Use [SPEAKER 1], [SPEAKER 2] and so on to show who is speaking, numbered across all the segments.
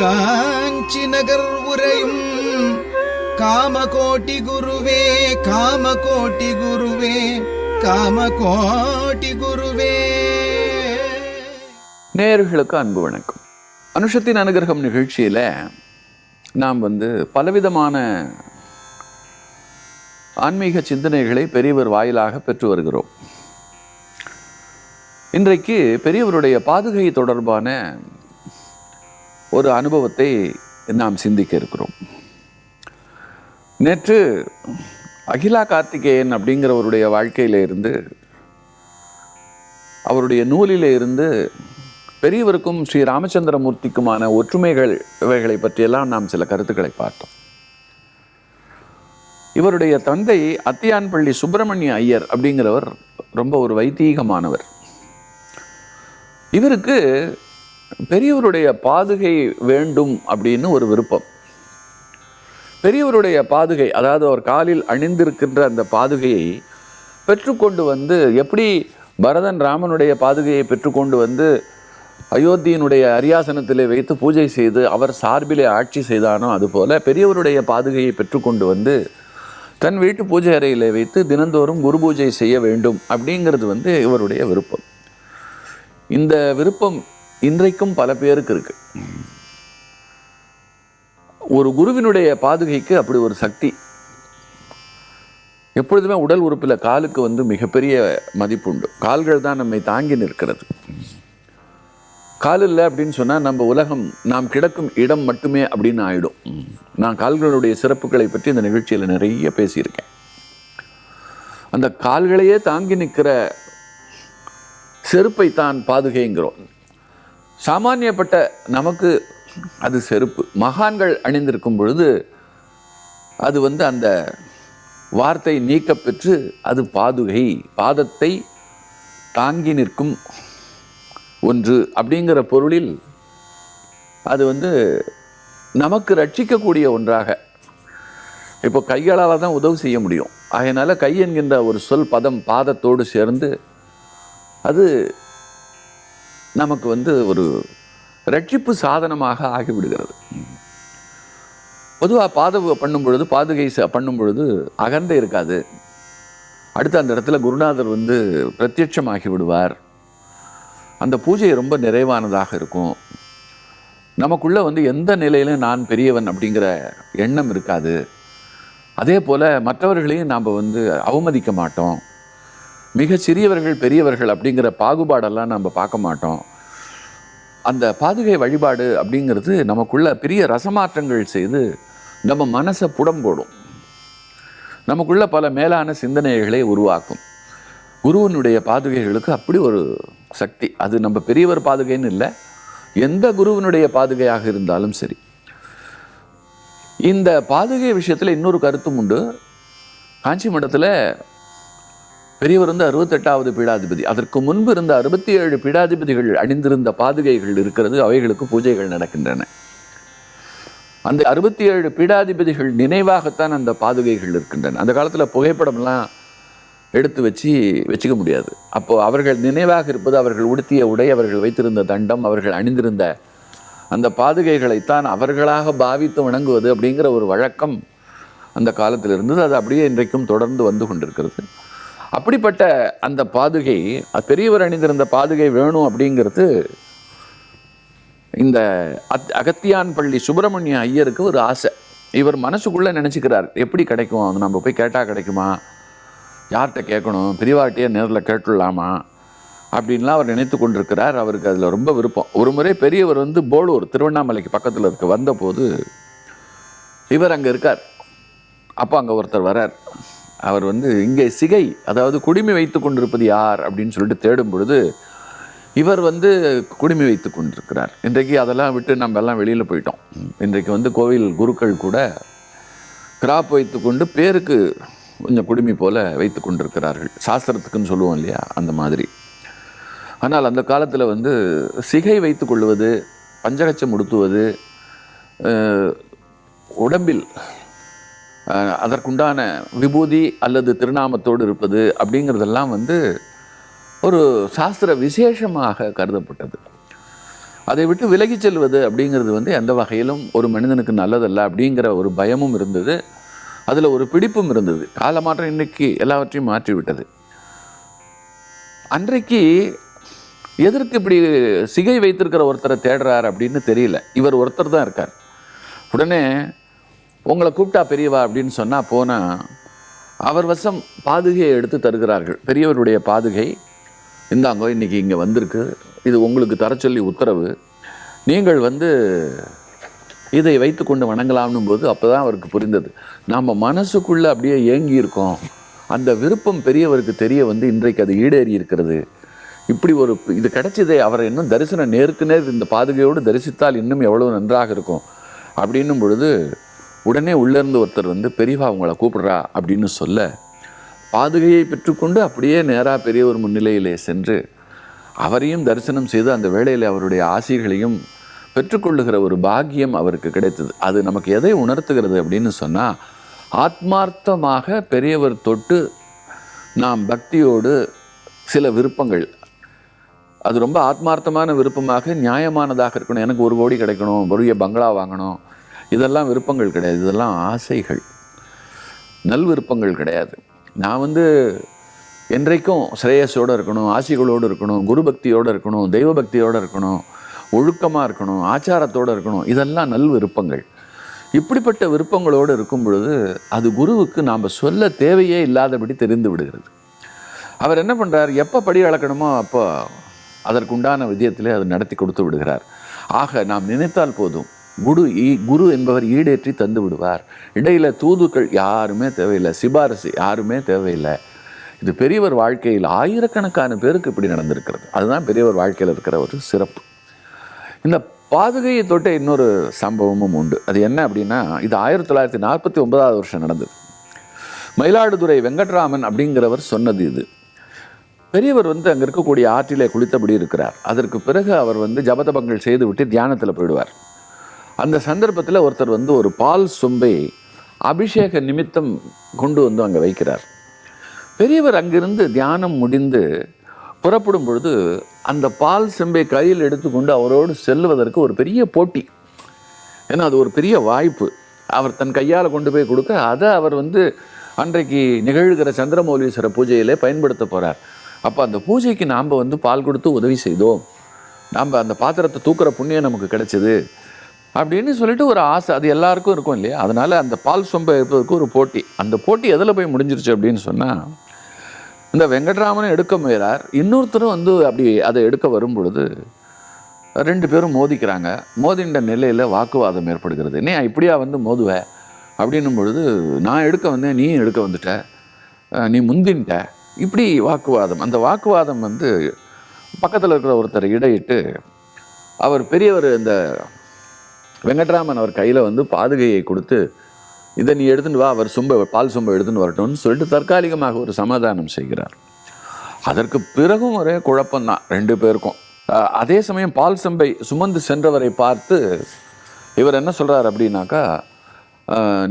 [SPEAKER 1] காஞ்சி நகர் உரையும் காமகோட்டி குருவே காமகோட்டி குருவே காமகோட்டி குருவே.
[SPEAKER 2] நேயர்களுக்கு அன்பு வணக்கம். அனுஷத்தின் அனுகிரகம் நிகழ்ச்சியில் நாம் வந்து பலவிதமான ஆன்மீக சிந்தனைகளை பெரியவர் வாயிலாக பெற்று வருகிறோம். இன்றைக்கு பெரியவருடைய பாதுகை தொடர்பான ஒரு அனுபவத்தை நாம் சிந்திக்க இருக்கிறோம். நேற்று அகிலா கார்த்திகேயன் அப்படிங்கிறவருடைய வாழ்க்கையில இருந்து அவருடைய நூலில் இருந்து பெரியவருக்கும் ஸ்ரீ ராமச்சந்திரமூர்த்திக்குமான ஒற்றுமைகள் இவைகளை பற்றியெல்லாம் நாம் சில கருத்துக்களை பார்த்தோம். இவருடைய தந்தை அத்தியான்பள்ளி சுப்பிரமணிய ஐயர் அப்படிங்கிறவர் ரொம்ப ஒரு வைத்தீகமானவர். இவருக்கு பெரியவருடைய பாதுகை வேண்டும் அப்படின்னு ஒரு விருப்பம். பெரியவருடைய பாதுகை அதாவது அவர் காலில் அணிந்திருக்கின்ற அந்த பாதுகையை பெற்றுக்கொண்டு வந்து எப்படி பரதன் ராமனுடைய பாதுகையை பெற்றுக்கொண்டு வந்து அயோத்தியினுடைய அரியாசனத்திலே வைத்து பூஜை செய்து அவர் சார்பிலே ஆட்சி செய்தானோ அதுபோல பெரியவருடைய பாதுகையை பெற்றுக்கொண்டு வந்து தன் வீட்டு பூஜை அறையிலே வைத்து தினந்தோறும் குரு பூஜை செய்ய வேண்டும் அப்படிங்கிறது வந்து இவருடைய விருப்பம். இந்த விருப்பம் இன்றைக்கும் பல பேருக்கு இருக்கு. ஒரு குருவினுடைய பாதுகைக்கு அப்படி ஒரு சக்தி. எப்பொழுதுமே உடல் உறுப்பில் காலுக்கு வந்து மிகப்பெரிய மதிப்புண்டு. கால்கள் தான் நம்மை தாங்கி நிற்கிறது. கால் இல்லை அப்படின்னு சொன்னால் நம்ம உலகம் நாம் கிடக்கும் இடம் மட்டுமே அப்படின்னு ஆயிடும். நான் கால்களுடைய சிறப்புகளை பற்றி இந்த நிகழ்ச்சியில் நிறைய பேசியிருக்கேன். அந்த கால்களையே தாங்கி நிற்கிற செருப்பை தான் பாதுகைங்கிறோம். சாமானியப்பட்ட நமக்கு அது செருப்பு. மகான்கள் அணிந்திருக்கும் பொழுது அது வந்து அந்த வார்த்தை நீக்கப்பெற்று அது பாதுகை பாதத்தை தாங்கி நிற்கும் ஒன்று அப்படிங்கிற பொருளில் அது வந்து நமக்கு ரட்சிக்கக்கூடிய ஒன்றாக. இப்போ கைகளால் தான் உதவி செய்ய முடியும். அதனால் கை என்கின்ற ஒரு சொல் பதம் பாதத்தோடு சேர்ந்து அது நமக்கு வந்து ஒரு ரட்சிப்பு சாதனமாக ஆகிவிடுகிறது. பொதுவாக பாத பண்ணும் பொழுது பாதுகை ச- பண்ணும் பொழுது அகந்தை இருக்காது. அடுத்து அந்த இடத்துல குருநாதர் வந்து பிரத்யட்சமாகி விடுவார் அந்த பூஜை ரொம்ப நிறைவானதாக இருக்கும். நமக்குள்ளே வந்து எந்த நிலையிலும் நான் பெரியவன் அப்படிங்கிற எண்ணம் இருக்காது. அதே போல் மற்றவர்களையும் நாம் வந்து அவமதிக்க மாட்டோம். மிக சிறியவர்கள் பெரியவர்கள் அப்படிங்கிற பாகுபாடெல்லாம் நம்ம பார்க்க மாட்டோம். அந்த பாதுகை வழிபாடு அப்படிங்கிறது நமக்குள்ள பெரிய ரசமாற்றங்கள் செய்து நம்ம மனசை புடம் போடும் நமக்குள்ள பல மேலான சிந்தனைகளை உருவாக்கும். குருவனுடைய பாதுகைகளுக்கு அப்படி ஒரு சக்தி. அது நம்ம பெரியவர் பாதுகைன்னு இல்லை எந்த குருவனுடைய பாதுகையாக இருந்தாலும் சரி. இந்த பாதுகை விஷயத்தில் இன்னொரு கருத்தும் உண்டு. காஞ்சி மடத்தில் பெரியவர் வந்து அறுபத்தெட்டாவது பீடாதிபதி. அதற்கு முன்பு இருந்த அறுபத்தி ஏழு பீடாதிபதிகள் அணிந்திருந்த பாதுகைகள் இருக்கிறது அவைகளுக்கு பூஜைகள் நடக்கின்றன. அந்த அறுபத்தி ஏழு பீடாதிபதிகள் நினைவாகத்தான் அந்த பாதுகைகள் இருக்கின்றன. அந்த காலத்தில் புகைப்படம்லாம் எடுத்து வச்சு வச்சுக்க முடியாது. அப்போ அவர்கள் நினைவாக இருப்பது அவர்கள் உடுத்திய உடை அவர்கள் வைத்திருந்த தண்டம் அவர்கள் அணிந்திருந்த அந்த பாதுகைகளைத்தான் அவர்களாக பாவித்து வணங்குவது அப்படிங்கிற ஒரு வழக்கம் அந்த காலத்தில் இருந்தது அது அப்படியே இன்றைக்கும் தொடர்ந்து வந்து கொண்டிருக்கிறது. அப்படிப்பட்ட அந்த பாதுகை பெரியவர் அணிந்திருந்த பாதுகை வேணும் அப்படிங்கிறது இந்த அத் அகத்தியான் பள்ளி சுப்பிரமணிய ஐயருக்கு ஒரு ஆசை. இவர் மனசுக்குள்ளே நினச்சிக்கிறார் எப்படி கிடைக்கும்? அது நம்ம போய் கேட்டால் கிடைக்குமா? யார்கிட்ட கேட்கணும்? பெரியவாட்டியே நேரில் கேட்டுடலாமா? அப்படின்லாம் அவர் நினைத்து கொண்டிருக்கிறார். அவருக்கு அதில் ரொம்ப விருப்பம். ஒரு முறை பெரியவர் வந்து போலூர் திருவண்ணாமலைக்கு பக்கத்தில் இருக்க வந்தபோது இவர் அங்கே இருக்கார். அப்போ அங்கே ஒருத்தர் வரார். அவர் வந்து இங்கே சிகை அதாவது குடிமை வைத்து கொண்டிருப்பது யார்? அப்படின்னு சொல்லிட்டு தேடும் பொழுது இவர் வந்து குடிமை வைத்து கொண்டிருக்கிறார். இன்றைக்கு அதெல்லாம் விட்டு நம்ம எல்லாம் வெளியில் போயிட்டோம். இன்றைக்கு வந்து கோவில் குருக்கள் கூட கிராப் வைத்துக்கொண்டு பேருக்கு கொஞ்சம் குடுமி போல வைத்து கொண்டிருக்கிறார்கள். சாஸ்திரத்துக்குன்னு சொல்லுவோம் இல்லையா அந்த மாதிரி. ஆனால் அந்த காலத்தில் வந்து சிகை வைத்து கொள்வது பஞ்சகச்சம் உடுத்துவது உடம்பில் அதற்குண்டான விபூதி அல்லது திருநாமத்தோடு இருப்பது அப்படிங்கிறதெல்லாம் வந்து ஒரு சாஸ்திர விசேஷமாக கருதப்பட்டது. அதை விட்டு விலகிச் செல்வது அப்படிங்கிறது வந்து எந்த வகையிலும் ஒரு மனிதனுக்கு நல்லதல்ல அப்படிங்கிற ஒரு பயமும் இருந்தது. அதில் ஒரு பிடிப்பும் இருந்தது. காலமாற்றம் இன்னைக்கு எல்லாவற்றையும் மாற்றி விட்டது அன்றைக்கு எதற்கு இப்படி சிகை வைத்திருக்கிற ஒருத்தரை தேடுறார் அப்படின்னு தெரியல. இவர் ஒருத்தர் தான் இருக்கார். உடனே உங்களை கூப்பிட்டா பெரியவா அப்படின்னு சொன்னால் போனால் அவர் வசம் பாதுகையை எடுத்து தருகிறார்கள். பெரியவருடைய பாதுகை இந்தாங்கோ இன்றைக்கி இங்கே வந்திருக்கு. இது உங்களுக்கு தர சொல்லி உத்தரவு. நீங்கள் வந்து இதை வைத்துக்கொண்டு வணங்கலாம்னும் போது அப்போ தான் அவருக்கு புரிந்தது. நாம் மனசுக்குள்ளே அப்படியே ஏங்கி இருக்கோம். அந்த விருப்பம் பெரியவருக்கு தெரிய வந்து இன்றைக்கு அது ஈடேறி இருக்கிறது. இப்படி ஒரு இது கிடைச்சதே அவரை இன்னும் தரிசனம் நேருக்கு நேர் இந்த பாதுகையோடு தரிசித்தால் இன்னும் எவ்வளோ நன்றாக இருக்கும். அப்படின்னும் பொழுது உடனே உள்ளேருந்து ஒருத்தர் வந்து பெரியவா உங்களை கூப்பிடுறா அப்படின்னு சொல்ல பாதுகையை பெற்றுக்கொண்டு அப்படியே நேராக பெரியவர் முன்னிலையிலே சென்று அவரையும் தரிசனம் செய்து அந்த வேளையில் அவருடைய ஆசைகளையும் பெற்றுக்கொள்ளுகிற ஒரு பாக்கியம் அவருக்கு கிடைத்தது. அது நமக்கு எதை உணர்த்துகிறது அப்படின்னு சொன்னால் ஆத்மார்த்தமாக பெரியவர் தொட்டு நாம் பக்தியோடு சில விருப்பங்கள். அது ரொம்ப ஆத்மார்த்தமான விருப்பமாக நியாயமானதாக இருக்கணும். எனக்கு ஒரு கோடி கிடைக்கணும் பெரிய பங்களா வாங்கணும். இதெல்லாம் விருப்பங்கள் கிடையாது. இதெல்லாம் ஆசைகள். நல் விருப்பங்கள் கிடையாது. நான் வந்து என்றைக்கும் ஸ்ரேயஸோடு இருக்கணும் ஆசைகளோடு இருக்கணும் குரு பக்தியோடு இருக்கணும் தெய்வ பக்தியோடு இருக்கணும் ஒழுக்கமாக இருக்கணும் ஆச்சாரத்தோடு இருக்கணும் இதெல்லாம் நல் விருப்பங்கள். இப்படிப்பட்ட விருப்பங்களோடு இருக்கும் பொழுது அது குருவுக்கு நாம் சொல்ல தேவையே இல்லாதபடி தெரிந்து விடுகிறது. அவர் என்ன பண்ணுறார் எப்போ படி அளக்கணுமோ அப்போ அதற்குண்டான விதயத்திலே அது நடத்தி கொடுத்து விடுகிறார். ஆக நாம் நினைத்தால் போதும். குரு ஈ குரு என்பவர் ஈடேற்றி தந்து விடுவார். இடையில தூதுக்கள் யாருமே தேவையில்லை சிபாரிசு யாருமே தேவையில்லை. இது பெரியவர் வாழ்க்கையில் ஆயிரக்கணக்கான பேருக்கு இப்படி நடந்திருக்கிறது. அதுதான் பெரியவர் வாழ்க்கையில் இருக்கிற ஒரு சிறப்பு. இந்த பாதுகையை தொட்ட இன்னொரு சம்பவமும் உண்டு. அது என்ன அப்படின்னா இது ஆயிரத்தி தொள்ளாயிரத்தி நாற்பத்தி ஒன்பதாவது வருஷம் நடந்தது. மயிலாடுதுறை வெங்கட்ராமன் அப்படிங்கிறவர் சொன்னது இது. பெரியவர் வந்து அங்கே இருக்கக்கூடிய ஆற்றிலே குளித்தபடி இருக்கிறார். அதற்கு பிறகு அவர் வந்து ஜபதபங்கள் செய்து விட்டு தியானத்தில் போயிடுவார். அந்த சந்தர்ப்பத்தில் ஒருத்தர் வந்து ஒரு பால் சொம்பை அபிஷேக நிமித்தம் கொண்டு வந்து அங்கே வைக்கிறார். பெரியவர் அங்கிருந்து தியானம் முடிந்து புறப்படும் பொழுது அந்த பால் செம்பை கையில் எடுத்துக்கொண்டு அவரோடு செல்வதற்கு ஒரு பெரிய போட்டி. ஏன்னா அது ஒரு பெரிய வாய்ப்பு. அவர் தன் கையால் கொண்டு போய் கொடுக்க அதை அவர் வந்து அன்றைக்கு நிகழ்கிற சந்திரமௌலீஸ்வர பூஜையிலே பயன்படுத்த போகிறார் அப்போ அந்த பூஜைக்கு நாம் வந்து பால் கொடுத்து உதவி செய்தோம். நாம் அந்த பாத்திரத்தை தூக்குற புண்ணியம் நமக்கு கிடைச்சது. அப்படின்னு சொல்லிட்டு ஒரு ஆசை. அது எல்லாருக்கும் இருக்கும் இல்லையா? அதனால் அந்த பால் சொம்பை எடுப்பதற்கு ஒரு போட்டி. அந்த போட்டி எதில் போய் முடிஞ்சிருச்சு அப்படின்னு சொன்னால் இந்த வெங்கட்ராமனை எடுக்க முயறார். இன்னொருத்தரும் வந்து அப்படி அதை எடுக்க வரும் பொழுது ரெண்டு பேரும் மோதிக்கிறாங்க. மோதின்ற நிலையில் வாக்குவாதம் ஏற்படுகிறது. நீ இப்படியா வந்து மோதுவ? அப்படின்னும் பொழுது நான் எடுக்க வந்தேன் நீ எடுக்க வந்துட்ட. நீ முந்தின்ட்ட. இப்படி வாக்குவாதம். அந்த வாக்குவாதம் வந்து பக்கத்தில் இருக்கிற ஒருத்தர் இடையிட்டு அவர் பெரியவர் இந்த வெங்கட்ராமன் அவர் கையில் வந்து பாதுகையை கொடுத்து இதை நீ எடுத்துன்னு வா அவர் சொம்ப பால் சொம்ப எடுத்துன்னு வரட்டும்னு சொல்லிட்டு தற்காலிகமாக ஒரு சமாதானம் செய்கிறார். அதற்கு பிறகும் ஒரே குழப்பம்தான் ரெண்டு பேருக்கும். அதே சமயம் பால் சம்பை சுமந்து சென்றவரை பார்த்து இவர் என்ன சொல்கிறார் அப்படின்னாக்கா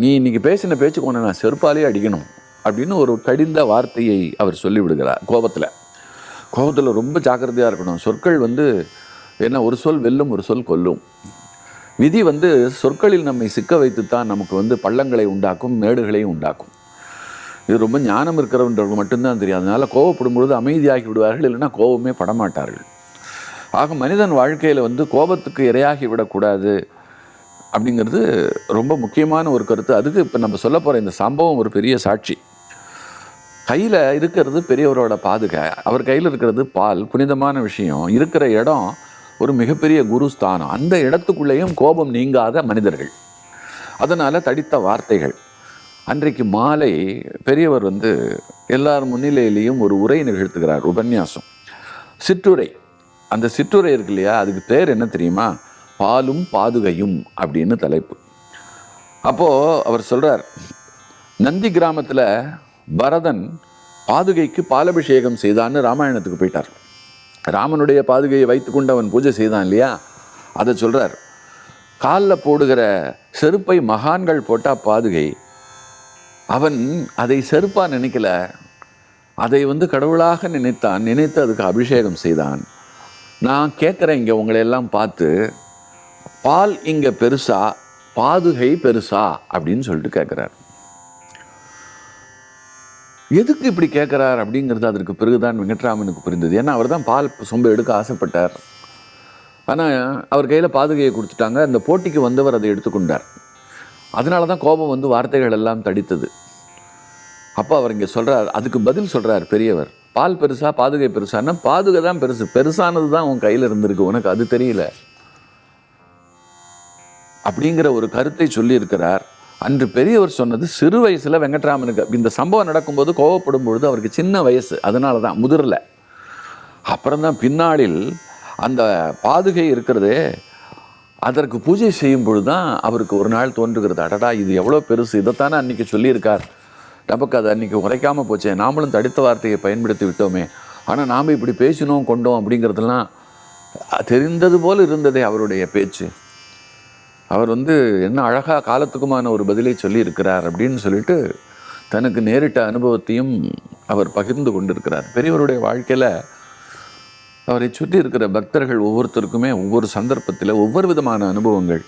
[SPEAKER 2] நீ இன்னைக்கு பேசின பேச்சுக்கு ஒன்று நான் செருப்பாலே அடிக்கணும் அப்படின்னு ஒரு கடிந்த வார்த்தையை அவர் சொல்லிவிடுகிறார் கோபத்தில். கோபத்தில் ரொம்ப ஜாக்கிரதையாக இருக்கணும். சொற்கள் வந்து என்ன ஒரு சொல் வெல்லும் ஒரு சொல் கொல்லும். விதி வந்து சொற்களில் நம்மை சிக்க வைத்துத்தான் நமக்கு வந்து பள்ளங்களை உண்டாக்கும் மேடுகளையும் உண்டாக்கும். இது ரொம்ப ஞானம் இருக்கிறவன்றவங்க மட்டும்தான் தெரியும். அதனால் கோவப்படும் பொழுது அமைதியாகி விடுவார்கள் இல்லைன்னா கோபமே படமாட்டார்கள். ஆக மனிதன் வாழ்க்கையில் வந்து கோபத்துக்கு இரையாகி விடக்கூடாது அப்படிங்கிறது ரொம்ப முக்கியமான ஒரு கருத்து. அதுக்கு இப்போ நம்ம சொல்ல போகிற இந்த சம்பவம் ஒரு பெரிய சாட்சி. கையில் இருக்கிறது பெரியவரோட பாதுகை. அவர் கையில் இருக்கிறது பால். புனிதமான விஷயம். இருக்கிற இடம் ஒரு மிகப்பெரிய குருஸ்தானம் அந்த இடத்துக்குள்ளேயும் கோபம் நீங்காத மனிதர்கள். அதனால் தடித்த வார்த்தைகள். அன்றைக்கு மாலை பெரியவர் வந்து எல்லார் முன்னிலையிலையும் ஒரு உரை நிகழ்த்துகிறார் உபன்யாசம். சிற்றுரை. அந்த சிற்றுரை இருக்கு இல்லையா? அதுக்கு பேர் என்ன தெரியுமா? பாலும் பாதுகையும் அப்படின்னு தலைப்பு. அப்போது அவர் சொல்கிறார் நந்தி கிராமத்தில் பரதன் பாதுகைக்கு பாலபிஷேகம் செய்தான்னு ராமாயணத்துக்கு போயிட்டார். ராமனுடைய பாதுகையை வைத்து கொண்டு அவன் பூஜை செய்தான் இல்லையா? அதை சொல்கிறார் காலில் போடுகிற செருப்பை மகான்கள் போட்டால் பாதுகை. அவன் அதை செருப்பாக நினைக்கல. அதை வந்து கடவுளாக நினைத்தான். நினைத்து அதுக்கு அபிஷேகம் செய்தான். நான் கேட்குறேன் இங்கே உங்களை எல்லாம் பார்த்து பால் இங்கே பெருசா பாதுகை பெருசா அப்படின்னு சொல்லிட்டு கேட்குறாரு. எதுக்கு இப்படி கேட்குறார் அப்படிங்கிறது அதற்கு பிறகுதான் வெங்கட்ராமனுக்கு புரிந்தது. ஏன்னா அவர் தான் பால் சொம்பு எடுக்க ஆசைப்பட்டார். ஆனால் அவர் கையில் பாதுகையை கொடுத்துட்டாங்க. அந்த போட்டிக்கு வந்தவர் அதை எடுத்துக்கொண்டார். அதனால தான் கோபம் வந்து வார்த்தைகள் எல்லாம் தடித்தது. அப்போ அவர் இங்கே சொல்கிறார் அதுக்கு பதில் சொல்கிறார் பெரியவர். பால் பெருசாக பாதுகை பெருசானா பாதுகை தான் பெருசு. பெருசானது தான் உன் கையில் இருந்திருக்கு. உனக்கு அது தெரியல. அப்படிங்கிற ஒரு கருத்தை சொல்லியிருக்கிறார். அன்று பெரியவர் சொன்னது சிறு வயசில் வெங்கட்ராமனுக்கு இந்த சம்பவம் நடக்கும்போது கோவப்படும் பொழுது அவருக்கு சின்ன வயசு. அதனால தான் முதிரல. அப்புறம் தான் பின்னாளில் அந்த பாதுகை இருக்கிறதே அதற்கு பூஜை செய்யும் பொழுது தான் அவருக்கு ஒரு நாள் தோன்றுகிறது. அடடா இது எவ்வளோ பெருசு. இதைத்தானே அன்றைக்கி சொல்லியிருக்கார். நமக்கு அது அன்றைக்கி உரைக்காமல் போச்சே. நாமளும் தடித்த வார்த்தையை பயன்படுத்தி விட்டோமே. ஆனால் நாம் இப்படி பேசினோம் கொண்டோம் அப்படிங்கிறதெல்லாம் தெரிந்தது போல் இருந்ததே அவருடைய பேச்சு. அவர் வந்து என்ன அழகாக காலத்துக்குமான ஒரு பதிலை சொல்லியிருக்கிறார் அப்படின்னு சொல்லிட்டு தனக்கு நேரிட்ட அனுபவத்தையும் அவர் பகிர்ந்து கொண்டிருக்கிறார். பெரியவருடைய வாழ்க்கையில் அவரை சுற்றி இருக்கிற பக்தர்கள் ஒவ்வொருத்தருக்குமே ஒவ்வொரு சந்தர்ப்பத்தில் ஒவ்வொரு விதமான அனுபவங்கள்.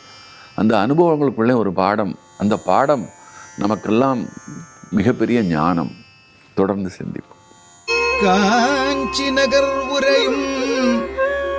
[SPEAKER 2] அந்த அனுபவங்களுக்குள்ளே ஒரு பாடம். அந்த பாடம் நமக்கெல்லாம் மிகப்பெரிய ஞானம். தொடர்ந்து சிந்திப்போம்.
[SPEAKER 1] காஞ்சி நகர் உரையும்